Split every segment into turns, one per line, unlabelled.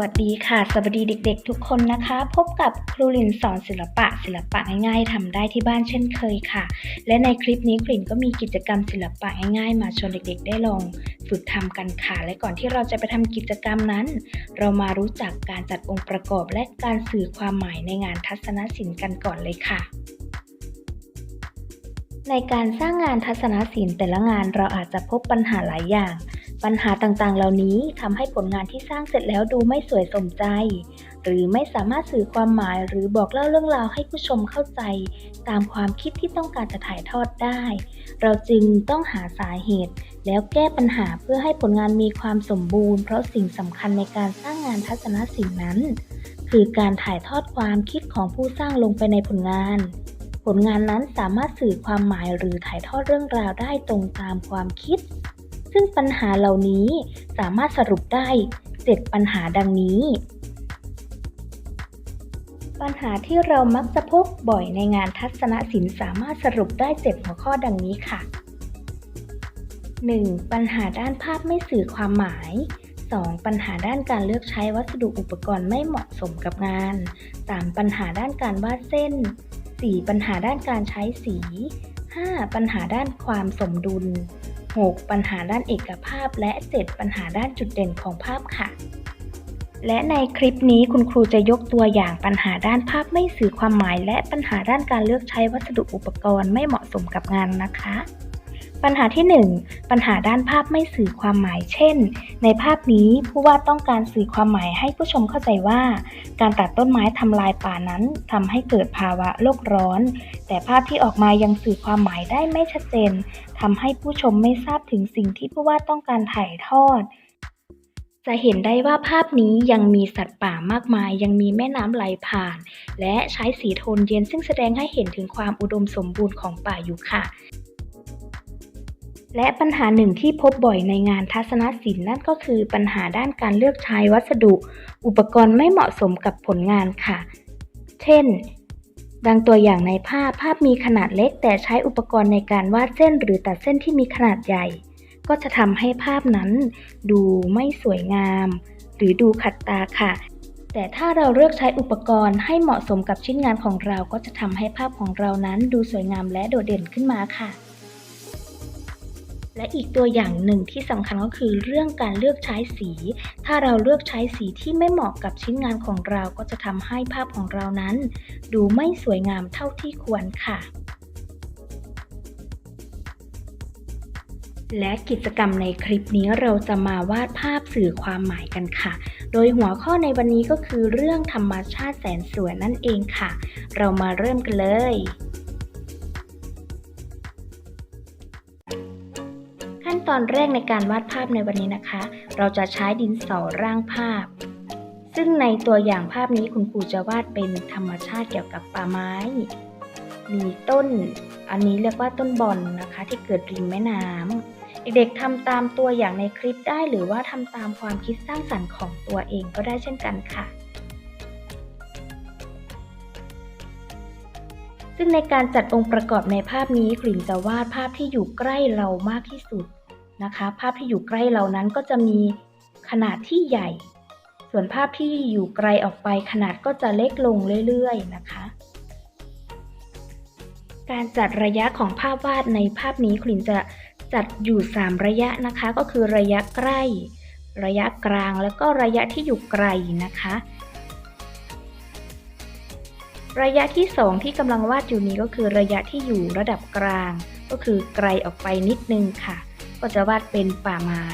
วัสดีค่ะ สวัสดีเด็กๆ ทุกคนนะคะ พบกับครูลินสอนศิลปะ ศิลปะง่ายๆทำได้ที่บ้านเช่นเคยค่ะ และในคลิปนี้กลิ่นก็มีกิจกรรมศิลปะง่ายๆ มาชวนเด็กๆ ได้ลองฝึกทำกันค่ะ และก่อนที่เราจะไปทำกิจกรรมนั้น เรามารู้จักการจัดองค์ประกอบและการสื่อความหมายในงานทัศนศิลป์กันก่อนเลยค่ะในการสร้างงานทัศนศิลป์แต่ละงานเราอาจจะพบปัญหาหลายอย่าง ปัญหาต่างๆ เหล่านี้ทำให้ผลงานที่สร้างเสร็จแล้วดูไม่สวยสมใจ หรือไม่สามารถสื่อความหมายหรือบอกเล่าเรื่องราวให้ผู้ชมเข้าใจ ตามความคิดที่ต้องการจะถ่ายทอดได้ เราจึงต้องหาสาเหตุ แล้วแก้ปัญหาเพื่อให้ผลงานมีความสมบูรณ์ เพราะสิ่งสำคัญในการสร้างงานทัศนศิลป์นั้น คือการถ่ายทอดความคิดของผู้สร้างลงไปในผลงานผลงานนั้นสามารถสื่อความหมายหรือถ่ายทอดเรื่องราวได้ตรงตามความคิด ซึ่งปัญหาเหล่านี้สามารถสรุปได้ 7 ปัญหาดังนี้ ปัญหาที่เรามักจะพบบ่อยในงานทัศนศิลป์สามารถสรุปได้ 7 หัวข้อดังนี้ค่ะ 1. ปัญหาด้านภาพไม่สื่อความหมาย 2. ปัญหาด้านการเลือกใช้วัสดุอุปกรณ์ไม่เหมาะสมกับงาน 3. ปัญหาด้านการวาดเส้น 4. ปัญหาด้านการใช้สี 5. ปัญหาด้านความสมดุล 6. ปัญหาด้านเอกภาพ และ 7. ปัญหาด้านจุดเด่นของภาพค่ะ และในคลิปนี้คุณครูจะยกตัวอย่างปัญหาด้านภาพไม่สื่อความหมาย และปัญหาด้านการเลือกใช้วัสดุอุปกรณ์ไม่เหมาะสมกับงานนะคะ ปัญหาที่ 1 ปัญหาด้านภาพไม่สื่อความหมาย เช่น ในภาพนี้ผู้วาดต้องการสื่อความหมายให้ผู้ชมเข้าใจว่า การตัดต้นไม้ทำลายป่านั้นทำให้เกิดภาวะโลกร้อน แต่ภาพที่ออกมายังสื่อความหมายได้ไม่ชัดเจนทำให้ผู้ชมไม่ทราบถึงสิ่งที่ผู้วาดต้องการถ่ายทอดจะเห็นได้ว่าภาพนี้ยังมีสัตว์ป่ามากมาย ยังมีแม่น้ำไหลผ่าน และใช้สีโทนเย็นซึ่งแสดงให้เห็นถึงความอุดมสมบูรณ์ของป่าอยู่ค่ะ และปัญหาหนึ่งที่พบบ่อยในงานทัศนศิลป์นั่นก็คือปัญหาด้านการเลือกใช้วัสดุ อุปกรณ์ไม่เหมาะสมกับผลงานค่ะ เช่น ดังตัวอย่างในภาพภาพมีขนาดเล็ก แต่ใช้อุปกรณ์ในการวาดเส้น หรือตัดเส้นที่มีขนาดใหญ่ ก็จะทำให้ภาพนั้น ดูไม่สวยงาม หรือดูขัดตาค่ะ แต่ถ้าเราเลือกใช้อุปกรณ์ให้เหมาะสมกับชิ้นงานของเราก็จะทำให้ภาพของเรานั้นดูสวยงามและโดดเด่นขึ้นมาค่ะ และอีกตัวอย่างหนึ่งที่สำคัญก็คือเรื่องการเลือกใช้สี ถ้าเราเลือกใช้สีที่ไม่เหมาะกับชิ้นงานของเราก็จะทำให้ภาพของเรานั้น ดูไม่สวยงามเท่าที่ควรค่ะ และกิจกรรมในคลิปนี้เราจะมาวาดภาพสื่อความหมายกันค่ะ โดยหัวข้อในวันนี้ก็คือเรื่องธรรมชาติแสนสวยนั่นเองค่ะ เรามาเริ่มกันเลย ตอนแรกในการวาดภาพในวันนี้นะคะ เราจะใช้ดินสอร่างภาพ ซึ่งในตัวอย่างภาพนี้คุณครูจะวาดเป็นธรรมชาติเกี่ยวกับป่าไม้ มีต้น อันนี้เรียกว่าต้นบอนนะคะ ที่เกิดริมแม่น้ำเด็กๆทำตามตัวอย่างในคลิปได้ หรือว่าทำตามความคิดสร้างสรรค์ของตัวเองก็ได้เช่นกันค่ะซึ่งในการจัดองค์ประกอบในภาพนี้กลิ่นจะวาดภาพที่อยู่ใกล้เรามากที่สุด นะคะ ภาพที่อยู่ใกล้เรานั้นก็จะมีขนาดที่ใหญ่ ส่วนภาพที่อยู่ไกลออกไปขนาดก็จะเล็กลงเรื่อยๆนะคะ การจัดระยะของภาพวาดในภาพนี้คลินจะจัดอยู่ 3 ระยะนะคะ ก็คือระยะใกล้ ระยะกลางแล้วก็ระยะที่อยู่ไกลนะคะ ระยะที่ 2 ที่กำลังวาดอยู่นี้ก็คือระยะที่อยู่ระดับกลาง ก็คือไกลออกไปนิดนึงค่ะ ก็จะวาดเป็นป่าไม้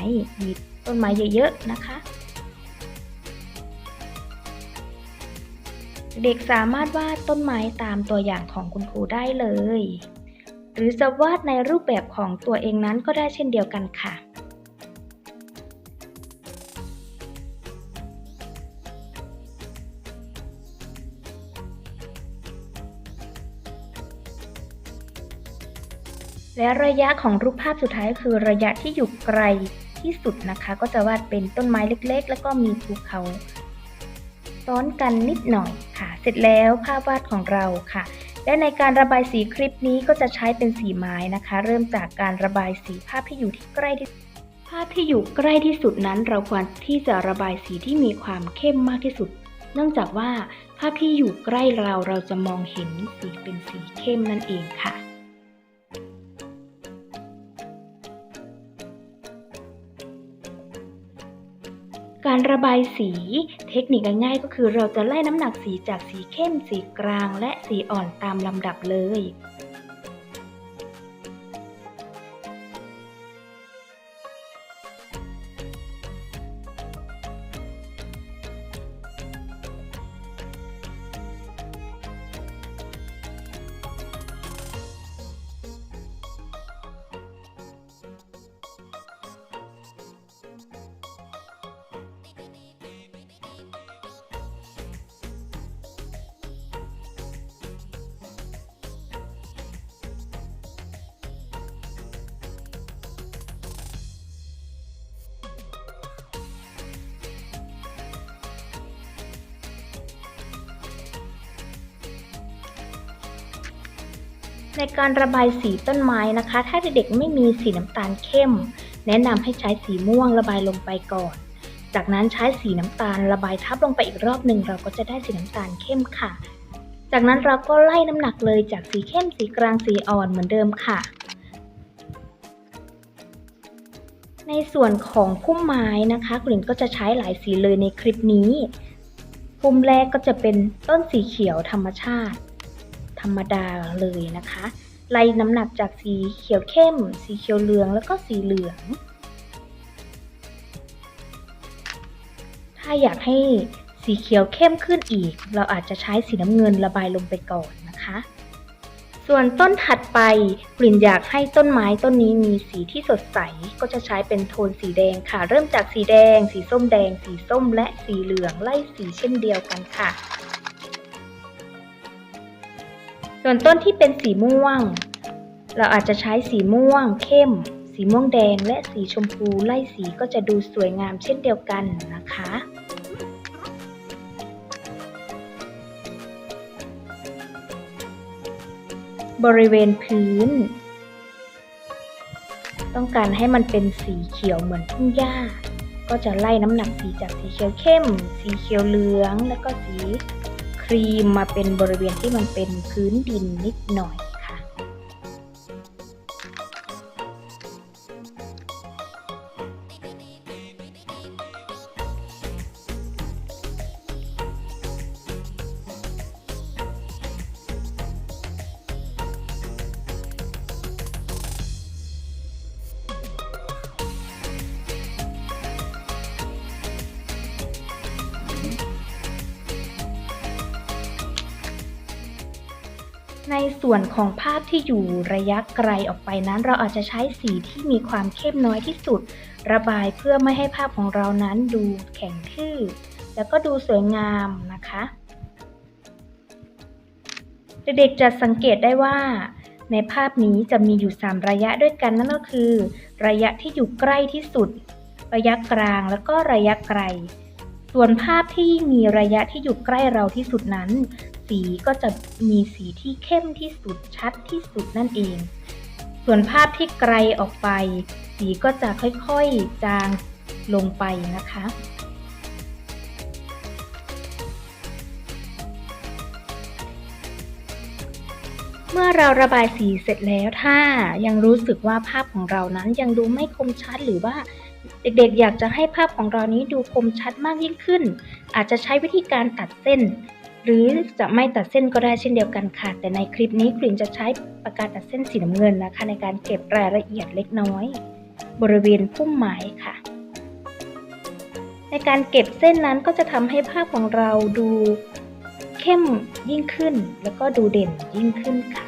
มีต้นไม้เยอะๆนะคะ เด็กสามารถวาดต้นไม้ตามตัวอย่างของคุณครูได้เลย หรือจะวาดในรูปแบบของตัวเองนั้นก็ได้เช่นเดียวกันค่ะ และระยะของรูปภาพสุดท้ายคือระยะที่อยู่ไกลที่สุดนะคะ ก็จะวาดเป็นต้นไม้เล็กๆ แล้วก็มีภูเขาซ้อนกันนิดหน่อยค่ะ เสร็จแล้วภาพวาดของเราค่ะ และในการระบายสีคลิปนี้ก็จะใช้เป็นสีไม้นะคะ เริ่มจากการระบายสีภาพที่อยู่ที่ใกล้ที่ภาพที่อยู่ใกล้ที่สุดนั้นเราควรที่จะระบายสีที่มีความเข้มมากที่สุด เนื่องจากว่าภาพที่อยู่ใกล้เราเราจะมองเห็นสีเป็นสีเข้มนั่นเองค่ะ การระบายสี เทคนิคง่ายๆ ก็คือเราจะไล่น้ำหนักสีจากสีเข้ม สีกลาง และสีอ่อนตามลำดับเลย ในการระบายสีต้นไม้นะคะ ถ้าเด็กๆไม่มีสีน้ำตาลเข้ม แนะนำให้ใช้สีม่วงระบายลงไปก่อน จากนั้นใช้สีน้ำตาลระบายทับลงไปอีกรอบหนึ่งเราก็จะได้สีน้ำตาลเข้มค่ะ จากนั้นเราก็ไล่น้ำหนักเลยจากสีเข้มสีกลางสีอ่อนเหมือนเดิมค่ะ ในส่วนของพุ่มไม้นะคะกลิ่นก็จะใช้หลายสีเลยในคลิปนี้ พุ่มแรกก็จะเป็นต้นสีเขียวธรรมชาติ ธรรมดาเลยนะคะไล่น้ำหนักจากสีเขียวเข้ม สีเขียวเหลืองแล้วก็สีเหลือง ถ้าอยากให้สีเขียวเข้มขึ้นอีก เราอาจจะใช้สีน้ำเงินระบายลงไปก่อนนะคะ ส่วนต้นถัดไปกลิ่นอยากให้ต้นไม้ต้นนี้มีสีที่สดใส ก็จะใช้เป็นโทนสีแดงค่ะ เริ่มจากสีแดง สีส้มแดง สีส้มและสีเหลืองไล่สีเช่นเดียวกันค่ะ ส่วนต้นที่เป็นสีม่วง เราอาจจะใช้สีม่วง เข้ม สีม่วงแดง และสีชมพูไล่สีก็จะดูสวยงามเช่นเดียวกันนะคะบริเวณพื้น ต้องการให้มันเป็นสีเขียวเหมือนทุ่งหญ้า ก็จะไล่น้ำหนักสีจากสีเขียวเข้ม สีเขียวเหลือง แล้วก็สี รีมมาเป็นบริเวณที่มันเป็นพื้นดินนิดหน่อย ส่วนของภาพที่อยู่ระยะไกลออกไปนั้น เราอาจจะใช้สีที่มีความเข้มน้อยที่สุด ระบายเพื่อไม่ให้ภาพของเรานั้นดูแข็งทื่อ แล้วก็ดูสวยงามนะคะ เด็กๆจะสังเกตได้ว่า ในภาพนี้จะมีอยู่ 3 ระยะด้วยกันนั่นก็คือ ระยะที่อยู่ใกล้ที่สุด ระยะกลางแล้วก็ระยะไกลส่วนภาพที่มีระยะที่อยู่ใกล้เราที่สุดนั้น สีก็จะมีสีที่เข้มที่สุดชัดที่สุดนั่นเอง ส่วนภาพที่ไกลออกไป สีก็จะค่อยๆจางลงไปนะคะเมื่อเราระบายสีเสร็จแล้วถ้ายังรู้สึกว่าภาพของเรานั้นยังดูไม่คมชัดหรือว่าเด็กๆ อยากจะให้ภาพของเรานี้ดูคมชัดมากยิ่งขึ้น อาจจะใช้วิธีการตัดเส้น หรือจะไม่ตัดเส้นก็ได้เช่นเดียวกันค่ะ แต่ในคลิปนี้กลิ่นจะใช้ปากกาตัดเส้นสีน้ำเงินนะคะ ในการเก็บรายละเอียดเล็กน้อย บริเวณพุ่มไม้ค่ะ ในการเก็บเส้นนั้นก็จะทำให้ภาพของเราดูเข้มยิ่งขึ้น แล้วก็ดูเด่นยิ่งขึ้นค่ะ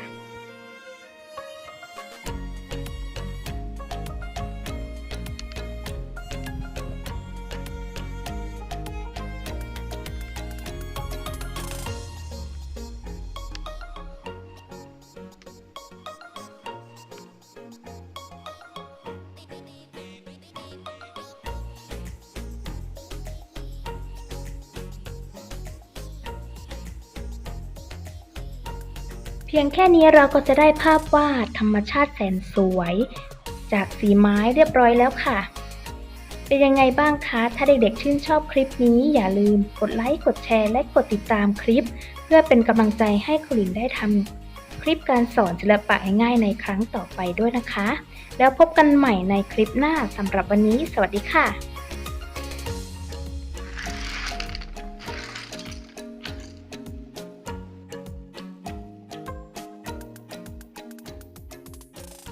เพียงแค่นี้เราก็จะได้ภาพวาดธรรมชาติแสนสวย จากสีไม้เรียบร้อยแล้วค่ะ เป็นยังไงบ้างคะ ถ้าเด็กๆชื่นชอบคลิปนี้อย่าลืมกดไลค์ กดแชร์ และกดติดตามคลิป เพื่อเป็นกำลังใจให้ครูหลินได้ทำคลิปการสอนศิลปะง่ายในครั้งต่อไปด้วยนะคะ แล้วพบกันใหม่ในคลิปหน้าสำหรับวันนี้ สวัสดีค่ะ